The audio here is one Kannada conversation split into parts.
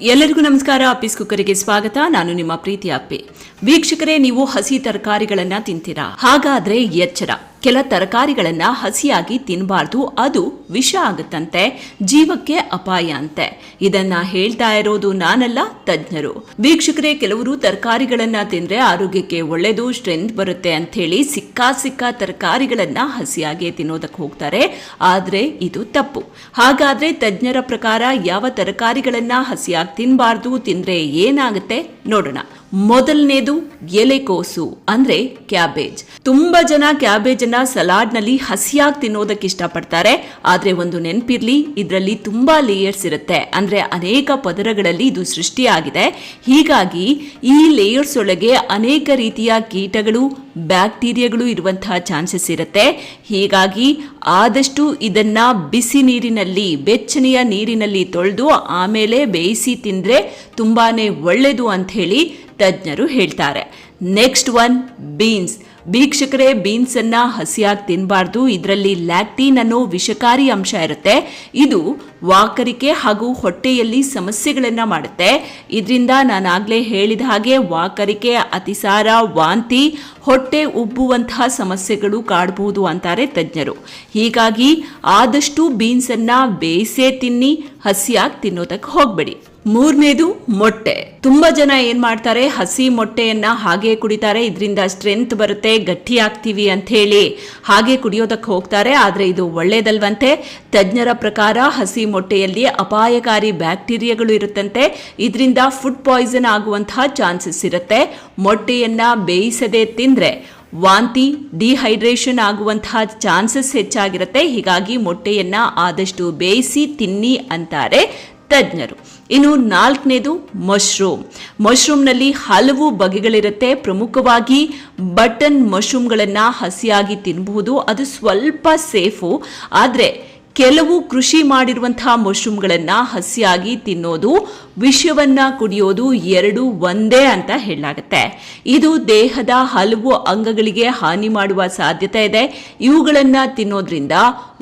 ಎಲ್ಲರಿಗೂ ನಮಸ್ಕಾರ. ಅಪ್ಪಿಸ್ ಕುಕ್ಕರಿಗೆ ಸ್ವಾಗತ. ನಾನು ನಿಮ್ಮ ಪ್ರೀತಿ ಅಪ್ಪಿ. ವೀಕ್ಷಕರೇ, ನೀವು ಹಸಿ ತರಕಾರಿಗಳನ್ನ ತಿಂತೀರಾ? ಹಾಗಾದ್ರೆ ಎಚ್ಚರ. ಕೆಲ ತರಕಾರಿಗಳನ್ನ ಹಸಿಯಾಗಿ ತಿನ್ನಬಾರ್ದು ಅದು ವಿಷ ಆಗುತ್ತಂತೆ, ಜೀವಕ್ಕೆ ಅಪಾಯ ಅಂತೆ. ಇದನ್ನ ಹೇಳ್ತಾ ಇರೋದು ನಾನಲ್ಲ, ತಜ್ಞರು. ವೀಕ್ಷಕರೇ, ಕೆಲವರು ತರಕಾರಿಗಳನ್ನ ತಿಂದ್ರೆ ಆರೋಗ್ಯಕ್ಕೆ ಒಳ್ಳೆಯದು ಸ್ಟ್ರೆಂತ್ ಬರುತ್ತೆ ಅಂತ ಹೇಳಿ ಸಿಕ್ಕಾ ಸಿಕ್ಕ ತರಕಾರಿಗಳನ್ನ ಹಸಿಯಾಗಿ ತಿನ್ನೋದಕ್ಕೆ ಹೋಗ್ತಾರೆ. ಆದ್ರೆ ಇದು ತಪ್ಪು. ಹಾಗಾದ್ರೆ ತಜ್ಞರ ಪ್ರಕಾರ ಯಾವ ತರಕಾರಿಗಳನ್ನ ಹಸಿಯಾಗಿ ತಿನ್ನಬಾರ್ದು ತಿಂದ್ರೆ ಏನಾಗುತ್ತೆ? ನೋಡೋಣ. ಮೊದಲನೇದು ಎಲೆಕೋಸು ಅಂದ್ರೆ ಕ್ಯಾಬೇಜ್. ತುಂಬಾ ಜನ ಕ್ಯಾಬೇಜ್ ಅನ್ನ ಸಲಾಡ್ನಲ್ಲಿ ಹಸಿಯಾಗಿ ತಿನ್ನೋದಕ್ಕೆ ಇಷ್ಟಪಡ್ತಾರೆ. ಆದ್ರೆ ಒಂದು ನೆನಪಿರ್ಲಿ, ಇದರಲ್ಲಿ ತುಂಬಾ ಲೇಯರ್ಸ್ ಇರುತ್ತೆ. ಅಂದ್ರೆ ಅನೇಕ ಪದರಗಳಲ್ಲಿ ಇದು ಸೃಷ್ಟಿಯಾಗಿದೆ. ಹೀಗಾಗಿ ಈ ಲೇಯರ್ಸ್ ಒಳಗೆ ಅನೇಕ ರೀತಿಯ ಕೀಟಗಳು, ಬ್ಯಾಕ್ಟೀರಿಯಾಗಳು ಇರುವಂತಹ ಚಾನ್ಸಸ್ ಇರುತ್ತೆ. ಹೀಗಾಗಿ ಆದಷ್ಟು ಇದನ್ನ ಬಿಸಿ ನೀರಿನಲ್ಲಿ, ಬೆಚ್ಚನೆಯ ನೀರಿನಲ್ಲಿ ತೊಳೆದು ಆಮೇಲೆ ಬೇಯಿಸಿ ತಿಂದ್ರೆ ತುಂಬಾನೇ ಒಳ್ಳೆಯದು ಅಂತ ಹೇಳಿ ತಜ್ಞರು ಹೇಳ್ತಾರೆ. ನೆಕ್ಸ್ಟ್ ಒನ್ ಬೀನ್ಸ್ ಭೀಕ್ಷಕರೇ ಬೀನ್ಸ್ ಅನ್ನ ಹಸಿಯಾಗಿ ತಿನ್ನಬಾರ್ದು ಇದರಲ್ಲಿ ಲ್ಯಾಕ್ಟೀನ್ ಅನ್ನೋ ವಿಷಕಾರಿ ಅಂಶ ಇರುತ್ತೆ. ಇದು ವಾಕರಿಕೆ ಹಾಗೂ ಹೊಟ್ಟೆಯಲ್ಲಿ ಸಮಸ್ಯೆಗಳನ್ನ ಮಾಡುತ್ತೆ. ಇದರಿಂದ ನಾನಾಗ್ಲೇ ಹೇಳಿದ ಹಾಗೆ ವಾಕರಿಕೆ, ಅತಿಸಾರ, ವಾಂತಿ, ಹೊಟ್ಟೆ ಉಬ್ಬುವಂತಹ ಸಮಸ್ಯೆಗಳು ಕಾಡಬಹುದು ಅಂತಾರೆ ತಜ್ಞರು. ಹೀಗಾಗಿ ಆದಷ್ಟು ಬೀನ್ಸ್ ಅನ್ನ ಬೇಯಿಸೇ ತಿನ್ನಿ, ಹಸಿಯಾಗಿ ತಿನ್ನೋದಕ್ಕೆ ಹೋಗಬೇಡಿ. ಮೂರನೇದು ಮೊಟ್ಟೆ. ತುಂಬಾ ಜನ ಏನ್ ಮಾಡ್ತಾರೆ ಹಸಿ ಮೊಟ್ಟೆಯನ್ನ ಹಾಗೆ ಕುಡಿತಾರೆ. ಇದರಿಂದ ಸ್ಟ್ರೆಂತ್ ಬರುತ್ತೆ ಗಟ್ಟಿ ಆಗ್ತೀವಿ ಅಂತ ಹೇಳಿ ಹಾಗೆ ಕುಡಿಯೋದಕ್ಕೆ ಹೋಗ್ತಾರೆ. ಆದರೆ ಇದು ಒಳ್ಳೆಯದಲ್ವಂತೆ ತಜ್ಞರ ಪ್ರಕಾರ ಹಸಿ ಮೊಟ್ಟೆಯಲ್ಲಿ ಅಪಾಯಕಾರಿ ಬ್ಯಾಕ್ಟೀರಿಯಾಗಳು ಇರುತ್ತಂತೆ. ಇದರಿಂದ ಫುಡ್ ಪಾಯ್ಸನ್ ಆಗುವಂತಹ ಚಾನ್ಸಸ್ ಇರುತ್ತೆ. ಮೊಟ್ಟೆಯನ್ನ ಬೇಯಿಸದೆ ತಿಂದ್ರೆ ವಾಂತಿ, ಡಿಹೈಡ್ರೇಷನ್ ಆಗುವಂತಹ ಚಾನ್ಸಸ್ ಹೆಚ್ಚಾಗಿರುತ್ತೆ. ಹೀಗಾಗಿ ಮೊಟ್ಟೆಯನ್ನ ಆದಷ್ಟು ಬೇಯಿಸಿ ತಿನ್ನಿ ಅಂತಾರೆ ತಜ್ಞರು. ಇನ್ನು ನಾಲ್ಕನೇದು ಮಶ್ರೂಮ್. ಮಶ್ರೂಮ್ನಲ್ಲಿ ಹಲವು ಬಗೆಗಳಿರುತ್ತೆ. ಪ್ರಮುಖವಾಗಿ ಬಟನ್ ಮಶ್ರೂಮ್ಗಳನ್ನು ಹಸಿಯಾಗಿ ತಿನ್ನಬಹುದು ಅದು ಸ್ವಲ್ಪ ಸೇಫು. ಆದರೆ ಕೆಲವು ಕೃಷಿ ಮಾಡಿರುವಂತಹ ಮಶ್ರೂಮ್ಗಳನ್ನ ಹಸಿಯಾಗಿ ತಿನ್ನೋದು, ವಿಷವನ್ನ ಕುಡಿಯೋದು ಎರಡು ಒಂದೇ ಅಂತ ಹೇಳಲಾಗುತ್ತೆ. ಇದು ದೇಹದ ಹಲವು ಅಂಗಗಳಿಗೆ ಹಾನಿ ಮಾಡುವ ಸಾಧ್ಯತೆ ಇದೆ. ಇವುಗಳನ್ನ ತಿನ್ನೋದ್ರಿಂದ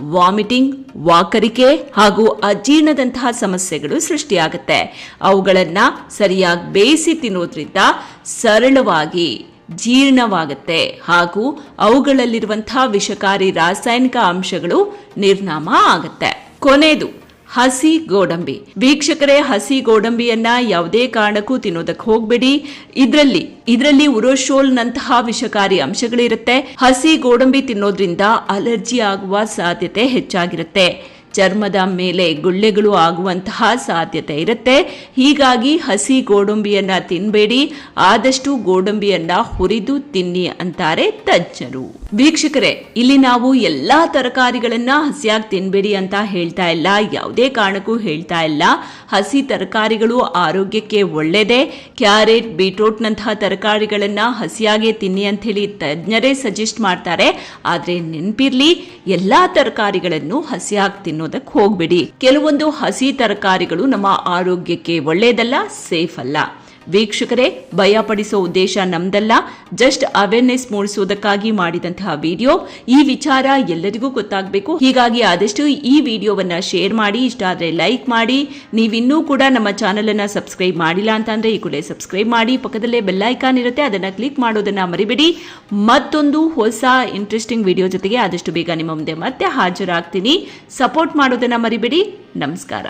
ವಾಮಿಟಿಂಗ್, ವಾಕರಿಕೆ ಹಾಗೂ ಅಜೀರ್ಣದಂತಹ ಸಮಸ್ಯೆಗಳು ಸೃಷ್ಟಿಯಾಗುತ್ತೆ. ಅವುಗಳನ್ನ ಸರಿಯಾಗಿ ಬೇಯಿಸಿ ತಿನ್ನೋದ್ರಿಂದ ಸರಳವಾಗಿ ಜೀರ್ಣವಾಗುತ್ತೆ ಹಾಗೂ ಅವುಗಳಲ್ಲಿರುವಂತಹ ವಿಷಕಾರಿ ರಾಸಾಯನಿಕ ಅಂಶಗಳು ನಿರ್ನಾಮ ಆಗುತ್ತೆ. ಕೊನೆಯದು ಹಸಿ ಗೋಡಂಬಿ. ವೀಕ್ಷಕರೇ, ಹಸಿ ಗೋಡಂಬಿಯನ್ನ ಯಾವುದೇ ಕಾರಣಕ್ಕೂ ತಿನ್ನೋದಕ್ಕೆ ಹೋಗ್ಬೇಡಿ. ಇದರಲ್ಲಿ ಇದರಲ್ಲಿ ಉರೋಶೋಲ್ ನಂತಹ ವಿಷಕಾರಿ ಅಂಶಗಳಿರುತ್ತೆ. ಹಸಿ ಗೋಡಂಬಿ ತಿನ್ನೋದ್ರಿಂದ ಅಲರ್ಜಿ ಆಗುವ ಸಾಧ್ಯತೆ ಹೆಚ್ಚಾಗಿರುತ್ತೆ. ಚರ್ಮದ ಮೇಲೆ ಗುಳ್ಳೆಗಳು ಆಗುವಂತಹ ಸಾಧ್ಯತೆ ಇರುತ್ತೆ. ಹೀಗಾಗಿ ಹಸಿ ಗೋಡಂಬಿಯನ್ನ ತಿನ್ಬೇಡಿ. ಆದಷ್ಟು ಗೋಡಂಬಿಯನ್ನ ಹುರಿದು ತಿನ್ನಿ ಅಂತಾರೆ ತಜ್ಞರು. ವೀಕ್ಷಕರೇ, ಇಲ್ಲಿ ನಾವು ಎಲ್ಲಾ ತರಕಾರಿಗಳನ್ನ ಹಸಿಯಾಗಿ ತಿನ್ಬೇಡಿ ಅಂತ ಹೇಳ್ತಾ ಇಲ್ಲ. ಯಾವುದೇ ಕಾರಣಕ್ಕೂ ಹೇಳ್ತಾ ಇಲ್ಲ. ಹಸಿ ತರಕಾರಿಗಳು ಆರೋಗ್ಯಕ್ಕೆ ಒಳ್ಳೆಯದೇ ಕ್ಯಾರೆಟ್ ಬೀಟ್ರೋಟ್ ನಂತಹ ತರಕಾರಿಗಳನ್ನ ಹಸಿಯಾಗೆ ತಿನ್ನಿ ಅಂತ ಹೇಳಿ ತಜ್ಞರೇ ಸಜೆಸ್ಟ್ ಮಾಡ್ತಾರೆ. ಆದ್ರೆ ನೆನ್ಪಿರ್ಲಿ, ಎಲ್ಲಾ ತರಕಾರಿಗಳನ್ನು ಹಸಿಯಾಗಿ ತಿನ್ನೋದಕ್ಕೆ ಹೋಗ್ಬೇಡಿ. ಕೆಲವೊಂದು ಹಸಿ ತರಕಾರಿಗಳು ನಮ್ಮ ಆರೋಗ್ಯಕ್ಕೆ ಒಳ್ಳೆಯದಲ್ಲ ಸೇಫ್ ಅಲ್ಲ. ವೀಕ್ಷಕರೇ, ಭಯಪಡಿಸೋ ಉದ್ದೇಶ ನಮ್ದಲ್ಲ. ಜಸ್ಟ್ ಅವೇರ್ನೆಸ್ ಮೂಡಿಸುವುದಕ್ಕಾಗಿ ಮಾಡಿದಂತಹ ವಿಡಿಯೋ ಈ ವಿಚಾರ ಎಲ್ಲರಿಗೂ ಗೊತ್ತಾಗಬೇಕು. ಹೀಗಾಗಿ ಆದಷ್ಟು ಈ ವಿಡಿಯೋವನ್ನ ಶೇರ್ ಮಾಡಿ, ಇಷ್ಟ ಆದ್ರೆ ಲೈಕ್ ಮಾಡಿ. ನೀವಿನ್ನೂ ಕೂಡ ನಮ್ಮ ಚಾನೆಲ್ ಅನ್ನ ಸಬ್ಸ್ಕ್ರೈಬ್ ಮಾಡಿಲ್ಲ ಅಂತಂದ್ರೆ ಈ ಕೂಡಲೇ ಸಬ್ಸ್ಕ್ರೈಬ್ ಮಾಡಿ. ಪಕ್ಕದಲ್ಲೇ ಬೆಲ್ ಐಕಾನ್ ಇರುತ್ತೆ, ಅದನ್ನ ಕ್ಲಿಕ್ ಮಾಡೋದನ್ನ ಮರಿಬೇಡಿ. ಮತ್ತೊಂದು ಹೊಸ ಇಂಟ್ರೆಸ್ಟಿಂಗ್ ವಿಡಿಯೋ ಜೊತೆಗೆ ಆದಷ್ಟು ಬೇಗ ನಿಮ್ಮ ಮುಂದೆ ಮತ್ತೆ ಹಾಜರಾಗ್ತೀನಿ. ಸಪೋರ್ಟ್ ಮಾಡೋದನ್ನ ಮರಿಬೇಡಿ. ನಮಸ್ಕಾರ.